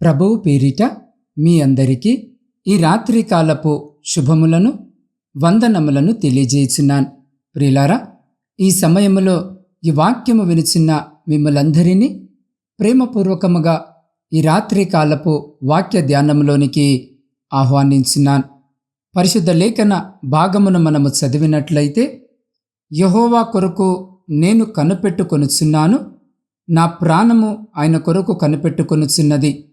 ప్రభువు పేరిట మీ అందరికీ ఈ రాత్రికాలపు శుభములను వందనములను తెలియజేయుచున్నాను. ప్రియులారా ఈ సమయములో ఈ వాక్యము వినిచిన్న మిమ్మలందరినీ ప్రేమపూర్వకముగా ఈ రాత్రికాలపు వాక్య ధ్యానంలోనికి ఆహ్వానించున్నాను పరిశుద్ధ లేఖన భాగమును మనము చదివినట్లయితే యహోవా కొరకు నేను కనిపెట్టుకొనుచున్నాను నా ప్రాణము ఆయన కొరకు కనిపెట్టుకొనుచున్నది.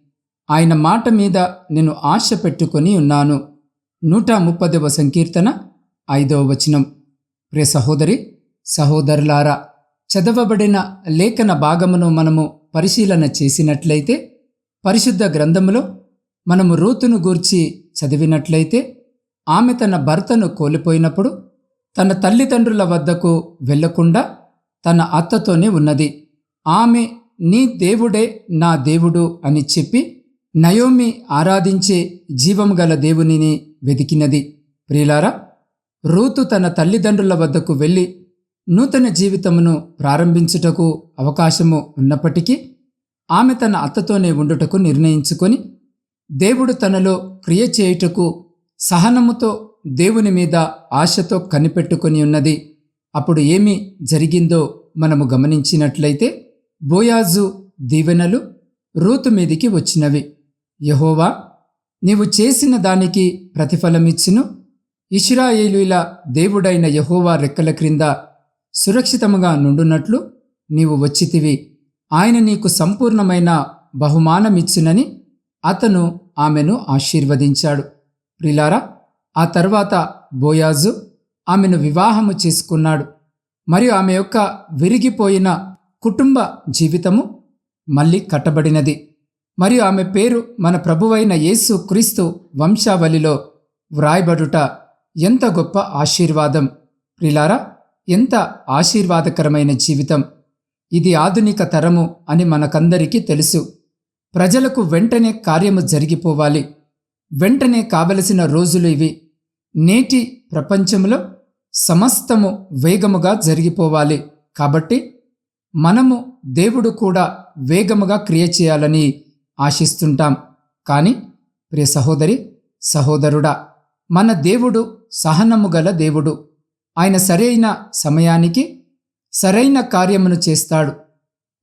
ఆయన మాట మీద నేను ఆశ పెట్టుకొని ఉన్నాను. నూట ముప్పదవ సంకీర్తన ఐదవ వచనం. ప్రే సహోదరి సహోదరులారా చదవబడిన లేఖన భాగమును మనము పరిశీలన చేసినట్లయితే పరిశుద్ధ గ్రంథములో మనము రూతును గూర్చి చదివినట్లయితే ఆమె తన భర్తను కోల్పోయినప్పుడు తన తల్లిదండ్రుల వద్దకు వెళ్ళకుండా తన అత్తతోనే ఉన్నది. ఆమె నీ దేవుడే నా దేవుడు అని చెప్పి నయోమి ఆరాధించే జీవం గల దేవునిని వెతికినది. ప్రియులారా రూతు తన తల్లిదండ్రుల వద్దకు వెళ్ళి నూతన జీవితమును ప్రారంభించుటకు అవకాశము ఉన్నప్పటికీ ఆమె తన అత్తతోనే ఉండుటకు నిర్ణయించుకొని దేవుడు తనలో క్రియ చేయుటకు సహనముతో దేవుని మీద ఆశతో కనిపెట్టుకొని ఉన్నది. అప్పుడు ఏమి జరిగిందో మనము గమనించినట్లయితే బోయాజు దీవెనలు రూతు మీదికి వచ్చినవి. యహోవా నీవు చేసిన దానికి ప్రతిఫలమిచ్చును. ఇష్రాయేలుల దేవుడైన యహోవా రెక్కల క్రింద సురక్షితముగా నుండునట్లు నీవు వచ్చితివి. ఆయన నీకు సంపూర్ణమైన బహుమానమిచ్చునని అతను ఆమెను ఆశీర్వదించాడు. ప్రిలారా ఆ తర్వాత బోయాజు ఆమెను వివాహము చేసుకున్నాడు. మరియు ఆమె యొక్క విరిగిపోయిన కుటుంబ జీవితము మళ్ళీ కట్టబడినది. మరియు ఆమె పేరు మన ప్రభువైన యేసు క్రీస్తు వంశావళిలో వ్రాయబడుట ఎంత గొప్ప ఆశీర్వాదం. ప్రిలారా ఎంత ఆశీర్వాదకరమైన జీవితం. ఇది ఆధునిక తరము అని మనకందరికీ తెలుసు. ప్రజలకు వెంటనే కార్యము జరిగిపోవాలి. వెంటనే కావలసిన రోజులు ఇవి. నేటి ప్రపంచంలో సమస్తము వేగముగా జరిగిపోవాలి. కాబట్టి మనము దేవుడు కూడా వేగముగా క్రియ చేయాలని ఆశిస్తుంటాం. కానీ ప్రియ సహోదరి సహోదరుడా మన దేవుడు సహనము గల దేవుడు. ఆయన సరైన సమయానికి సరైన కార్యమును చేస్తాడు.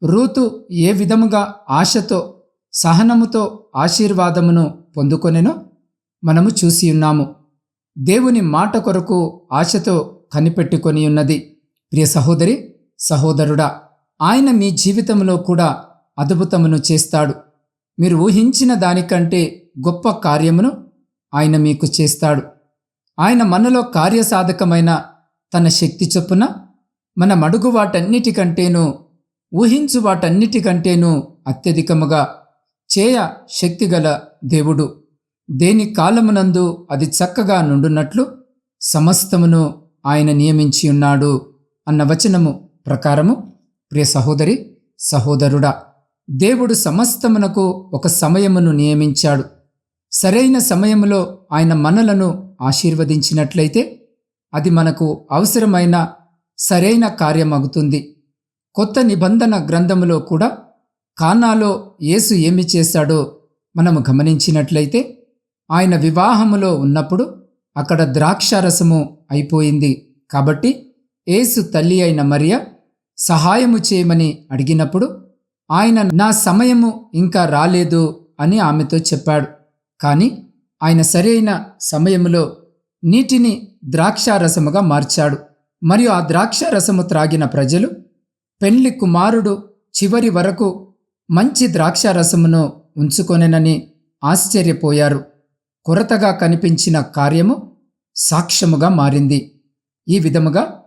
రూతు ఏ విధముగా ఆశతో సహనముతో ఆశీర్వాదమును పొందుకొనెనో మనము చూసి ఉన్నాము. దేవుని మాట కొరకు ఆశతో కనిపెట్టుకొని ఉన్నది ప్రియ సహోదరి సహోదరుడా ఆయన మీ జీవితంలో కూడా అద్భుతమును చేస్తాడు. మీరు ఊహించిన దానికంటే గొప్ప కార్యమును ఆయన మీకు చేస్తాడు. ఆయన మనలో కార్యసాధకమైన తన శక్తి చొప్పున మన మడుగు వాటన్నిటికంటేనూ ఊహించు వాటన్నిటికంటేనూ అత్యధికముగా చేయ శక్తిగల దేవుడు. దేని కాలమునందు అది చక్కగా నుండునట్లు సమస్తమును ఆయన నియమించి ఉన్నాడు అన్న వచనము ప్రకారము. ప్రియ సహోదరి సహోదరుడా దేవుడు సమస్తమునకు ఒక సమయమును నియమించాడు. సరైన సమయములో ఆయన మనలను ఆశీర్వదించినట్లయితే అది మనకు అవసరమైన సరైన కార్యమగుతుంది. కొత్త నిబంధన గ్రంథములో కూడా కానాలో యేసు ఏమి చేశాడో మనము గమనించినట్లయితే ఆయన వివాహములో ఉన్నప్పుడు అక్కడ ద్రాక్షారసము అయిపోయింది. కాబట్టి యేసు తల్లి అయిన మరియ సహాయము చేయమని అడిగినప్పుడు ఆయన నా సమయము ఇంకా రాలేదు అని ఆమెతో చెప్పాడు. కానీ ఆయన సరైన సమయములో నీటిని ద్రాక్షారసముగా మార్చాడు. మరియు ఆ ద్రాక్షారసము త్రాగిన ప్రజలు పెళ్ళి కుమారుడు చివరి వరకు మంచి ద్రాక్షారసమును ఉంచుకొనెనని ఆశ్చర్యపోయారు. కొరతగా కనిపించిన కార్యము సాక్ష్యముగా మారింది. ఈ విధముగా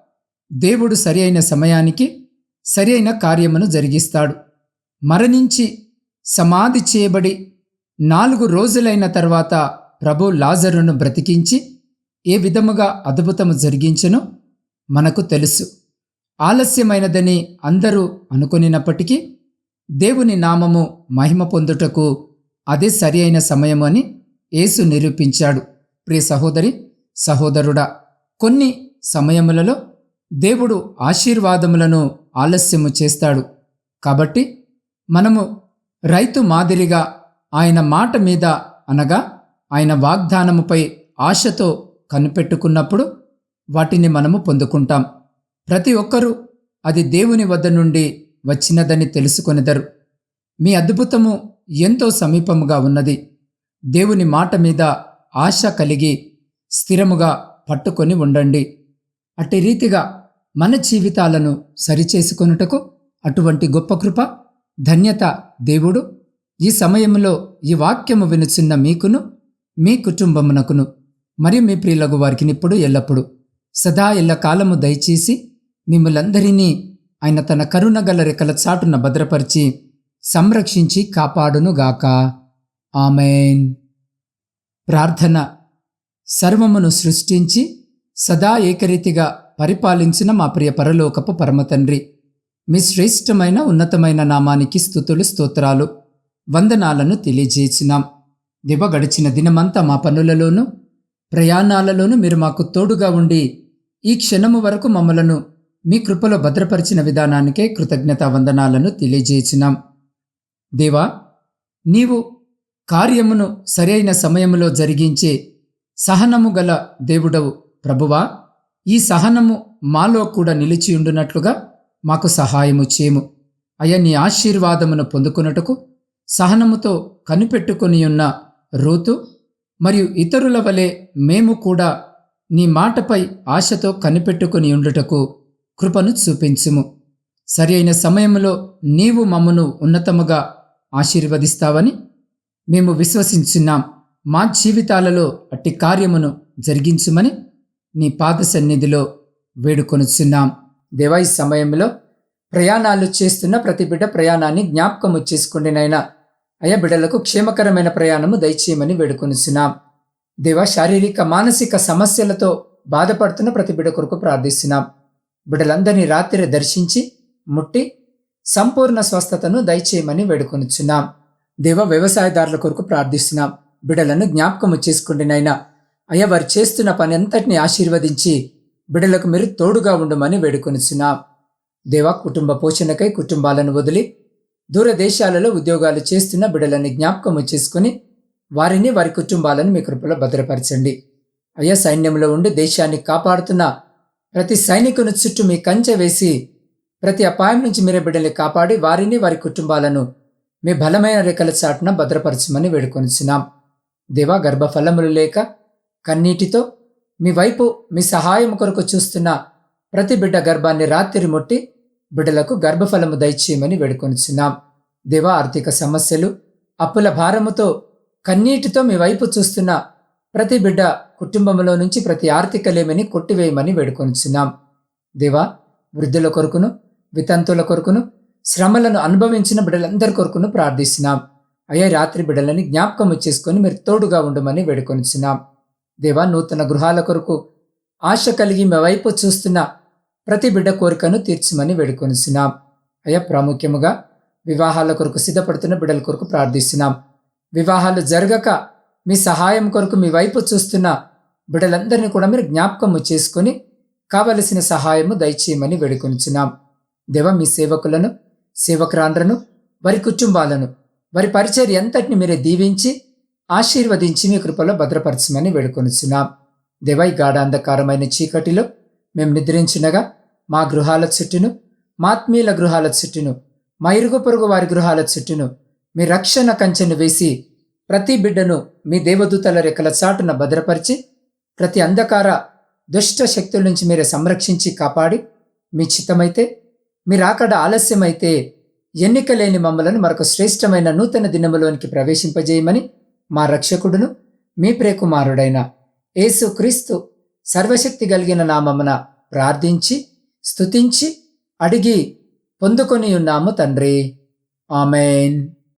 దేవుడు సరి అయిన సమయానికి సరి అయిన కార్యమును జరిగిస్తాడు. మరణించి సమాధి చేయబడి నాలుగు రోజులైన తర్వాత ప్రభు లాజరును బ్రతికించి ఏ విధముగా అద్భుతము జరిగించను మనకు తెలుసు. ఆలస్యమైనదని అందరూ అనుకొనినప్పటికీ దేవుని నామము మహిమ పొందుటకు అదే సరి అయిన సమయము అని యేసు నిరూపించాడు. ప్రియ సహోదరి సహోదరుడా కొన్ని సమయములలో దేవుడు ఆశీర్వాదములను ఆలస్యము చేస్తాడు. కాబట్టి మనము రైతు మాదిరిగా ఆయన మాట మీద అనగా ఆయన వాగ్దానముపై ఆశతో కనిపెట్టుకున్నప్పుడు వాటిని మనము పొందుకుంటాం. ప్రతి ఒక్కరూ అది దేవుని వద్ద నుండి వచ్చినదని తెలుసుకొనిదరు. మీ అద్భుతము ఎంతో సమీపముగా ఉన్నది. దేవుని మాట మీద ఆశ కలిగి స్థిరముగా పట్టుకొని ఉండండి. అట్టి రీతిగా మన జీవితాలను సరిచేసుకొనుటకు అటువంటి గొప్ప కృప ధన్యత దేవుడు ఈ సమయంలో ఈ వాక్యము వినుచున్న మీకును మీ కుటుంబమునకును మరియు మీ ప్రియులకు వారికి ఇప్పుడు ఎల్లప్పుడు సదా ఎల్ల కాలము దయచేసి మిమ్మలందరినీ ఆయన తన కరుణ గల రెక్కల చాటున భద్రపరిచి సంరక్షించి కాపాడునుగాక. ఆమెన్. ప్రార్థన సర్వమును సృష్టించి సదా ఏకరీతిగా పరిపాలించిన మా ప్రియ పరలోకపు పరమతండ్రి మీ శ్రేష్టమైన ఉన్నతమైన నామానికి స్థుతులు స్తోత్రాలు వందనాలను తెలియజేసినాం. దివ గడిచిన దినమంతా మా పనులలోనూ ప్రయాణాలలోనూ మీరు మాకు తోడుగా ఉండి ఈ క్షణము వరకు మమ్మలను మీ కృపలో భద్రపరిచిన విధానానికే కృతజ్ఞతా వందనాలను తెలియజేసినాం. దేవా నీవు కార్యమును సరైన సమయములో జరిగించే సహనము గల దేవుడవు ప్రభువా ఈ సహనము మాలో కూడా నిలిచియుండునట్లుగా మాకు సహాయము చేయము అయ్యా నీ ఆశీర్వాదమును పొందుకొనుటకు సహనముతో కనిపెట్టుకుని ఉన్న రూతు మరియు ఇతరుల వలె మేము కూడా నీ మాటపై ఆశతో కనిపెట్టుకొని ఉండుటకు కృపను చూపించుము. సరి అయిన సమయంలో నీవు మమ్మను ఉన్నతముగా ఆశీర్వదిస్తావని మేము విశ్వసించున్నాం. మా జీవితాలలో అట్టి కార్యమును జరిగించుమని నీ పాద సన్నిధిలో వేడుకొనుచున్నాం. దేవా ఈ సమయంలో ప్రయాణాలు చేస్తున్న ప్రతి బిడ్డ ప్రయాణాన్ని జ్ఞాపకము చేసుకోండి నైనా అయ్యా బిడ్డలకు క్షేమకరమైన ప్రయాణము దయచేయమని వేడుకొనిచున్నాం. దేవా శారీరక మానసిక సమస్యలతో బాధపడుతున్న ప్రతి బిడ్డ కొరకు ప్రార్థిస్తున్నాం. బిడ్డలందరినీ రాత్రి దర్శించి ముట్టి సంపూర్ణ స్వస్థతను దయచేయమని వేడుకొనిచున్నాం. దేవ వ్యవసాయదారుల కొరకు ప్రార్థిస్తున్నాం. బిడలను జ్ఞాపకము చేసుకుండినైనా అయ్యా వారు చేస్తున్న పని అంతటిని ఆశీర్వదించి బిడలకు మీరు తోడుగా ఉండమని వేడుకొనిచున్నాం. దేవా కుటుంబ పోషణకై కుటుంబాలను వదిలి దూరదేశాలలో ఉద్యోగాలు చేస్తున్న బిడలని జ్ఞాపకము చేసుకుని వారిని వారి కుటుంబాలను మీ కృపలో భద్రపరచండి. అయ్యా సైన్యంలో ఉండి దేశాన్ని కాపాడుతున్న ప్రతి సైనికుని చుట్టూ మీ కంచె వేసి ప్రతి అపాయం నుంచి మీరే బిడ్డల్ని కాపాడి వారిని వారి కుటుంబాలను మీ బలమైన రేఖల చాటున భద్రపరచమని వేడుకొనిచున్నాం. దేవా గర్భఫలములు లేక కన్నీటితో మీ వైపు మీ సహాయం కొరకు చూస్తున్న ప్రతి బిడ్డ గర్భాన్ని రాత్రి ముట్టి బిడ్డలకు గర్భఫలము దయచేయమని వేడుకొనిచున్నాం. దేవా ఆర్థిక సమస్యలు అప్పుల భారముతో కన్నీటితో మీ వైపు చూస్తున్న ప్రతి బిడ్డ కుటుంబంలో నుంచి ప్రతి ఆర్థిక లేమిని కొట్టివేయమని వేడుకొనిచున్నాం. దేవా వృద్ధుల కొరకును వితంతుల కొరకును శ్రమలను అనుభవించిన బిడ్డలందరి కొరకును ప్రార్థిస్తున్నాం. అయ్యా రాత్రి బిడ్డలని జ్ఞాపకం చేసుకొని మీరు తోడుగా ఉండమని వేడుకొనిచున్నాం. దేవా నూతన గృహాల కొరకు ఆశ కలిగి మీ వైపు చూస్తున్న ప్రతి బిడ్డ కోరికను తీర్చమని వేడుకొనిచున్నాం. అయ్యా ప్రాముఖ్యముగా వివాహాల కొరకు సిద్ధపడుతున్న బిడ్డల కొరకు ప్రార్థిస్తున్నాం. వివాహాలు జరగక మీ సహాయం కొరకు మీ వైపు చూస్తున్న బిడ్డలందరినీ కూడా మీరు జ్ఞాపకము చేసుకొని కావలసిన సహాయము దయచేయమని వేడుకొనిచున్నాం. దేవ మీ సేవకులను సేవకురాండ్రను వారి కుటుంబాలను వారి పరిచయం ఎంతటిని మీరే దీవించి ఆశీర్వదించి మీ కృపలో భద్రపరచమని వేడుకొనిచున్నాం. దేవై గాఢాంధకారమైన చీకటిలో మేము నిద్రించినగా మా గృహాల చుట్టూను మాత్మీయుల గృహాల చుట్టూను మా ఇరుగు పొరుగు వారి గృహాల చుట్టూను మీ రక్షణ కంచెను వేసి ప్రతి బిడ్డను మీ దేవదూతల రెక్కల చాటున భద్రపరిచి ప్రతి అంధకార దుష్ట శక్తుల నుంచి మీరే సంరక్షించి కాపాడి మీ చిత్తమైతే మీరాకడ ఆలస్యమైతే ఎన్నిక లేని మమ్మలను మరొక శ్రేష్టమైన నూతన దినములోనికి ప్రవేశింపజేయమని మా రక్షకుడును మీ ప్రేకుమారుడైన యేసుక్రీస్తు సర్వశక్తి కలిగిన నామమున ప్రార్థించి స్తుతించి అడిగి పొందుకొని ఉన్నాము తండ్రి. ఆమెన్.